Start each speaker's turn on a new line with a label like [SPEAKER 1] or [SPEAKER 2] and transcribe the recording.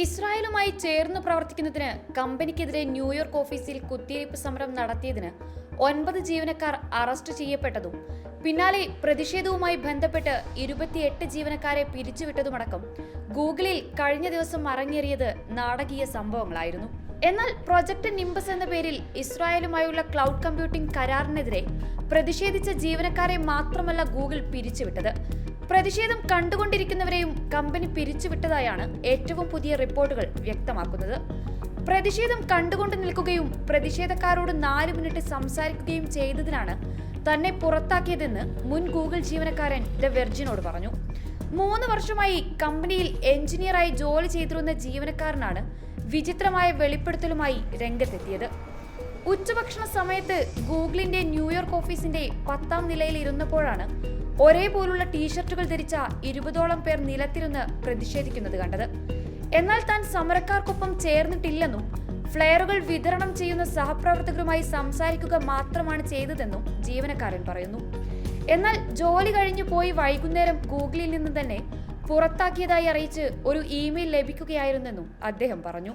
[SPEAKER 1] ഇസ്രായേലുമായി ചേർന്ന് പ്രവർത്തിക്കുന്നതിന് കമ്പനിക്കെതിരെ ന്യൂയോർക്ക് ഓഫീസിൽ കുത്തിയിരിപ്പ് സമരം നടത്തിയതിന് ഒൻപത് ജീവനക്കാർ അറസ്റ്റ് ചെയ്യപ്പെട്ടതും പിന്നാലെ പ്രതിഷേധവുമായി ബന്ധപ്പെട്ട് ഇരുപത്തിയെട്ട് ജീവനക്കാരെ പിരിച്ചുവിട്ടതുമടക്കം ഗൂഗിളിൽ കഴിഞ്ഞ ദിവസം അരങ്ങേറിയത് നാടകീയ സംഭവങ്ങളായിരുന്നു. എന്നാൽ പ്രൊജക്ട് നിംബസ് എന്ന പേരിൽ ഇസ്രായേലുമായുള്ള ക്ലൗഡ് കമ്പ്യൂട്ടിംഗ് കരാറിനെതിരെ പ്രതിഷേധിച്ച ജീവനക്കാരെ മാത്രമല്ല ഗൂഗിൾ പിരിച്ചുവിട്ടത്. പ്രതിഷേധം കണ്ടുകൊണ്ടിരിക്കുന്നവരെയും കമ്പനി പിരിച്ചുവിട്ടതായാണ് ഏറ്റവും പുതിയ റിപ്പോർട്ടുകൾ വ്യക്തമാക്കുന്നത്. പ്രതിഷേധം കണ്ടുകൊണ്ട് നിൽക്കുകയും പ്രതിഷേധക്കാരോട് നാല് മിനിറ്റ് സംസാരിക്കുകയും ചെയ്തതിനാണ് തന്നെ പുറത്താക്കിയതെന്ന് മുൻ ഗൂഗിൾ ജീവനക്കാരൻ ദ വെർജിനോട് പറഞ്ഞു. മൂന്ന് വർഷമായി കമ്പനിയിൽ എഞ്ചിനീയറായി ജോലി ചെയ്തിരുന്ന ജീവനക്കാരനാണ് വിചിത്രമായ വെളിപ്പെടുത്തലുമായി രംഗത്തെത്തിയത്. ഉച്ചഭക്ഷണ സമയത്ത് ഗൂഗിളിന്റെ ന്യൂയോർക്ക് ഓഫീസിന്റെ പത്താം നിലയിൽ ഇരുന്നപ്പോഴാണ് ഒരേപോലുള്ള ടീഷർട്ടുകൾ ധരിച്ച ഇരുപതോളം പേർ നിലത്തിരുന്ന് പ്രതിഷേധിക്കുന്നത് കണ്ടത്. എന്നാൽ താൻ സമരക്കാർക്കൊപ്പം ചേർന്നിട്ടില്ലെന്നും ഫ്ലെയറുകൾ വിതരണം ചെയ്യുന്ന സഹപ്രവർത്തകരുമായി സംസാരിക്കുക മാത്രമാണ് ചെയ്തതെന്നും ജീവനക്കാരൻ പറയുന്നു. എന്നാൽ ജോലി കഴിഞ്ഞു പോയി വൈകുന്നേരം ഗൂഗിളിൽ നിന്ന് തന്നെ പുറത്താക്കിയതായി അറിയിച്ച് ഒരു ഇമെയിൽ ലഭിക്കുകയായിരുന്നെന്നും അദ്ദേഹം പറഞ്ഞു.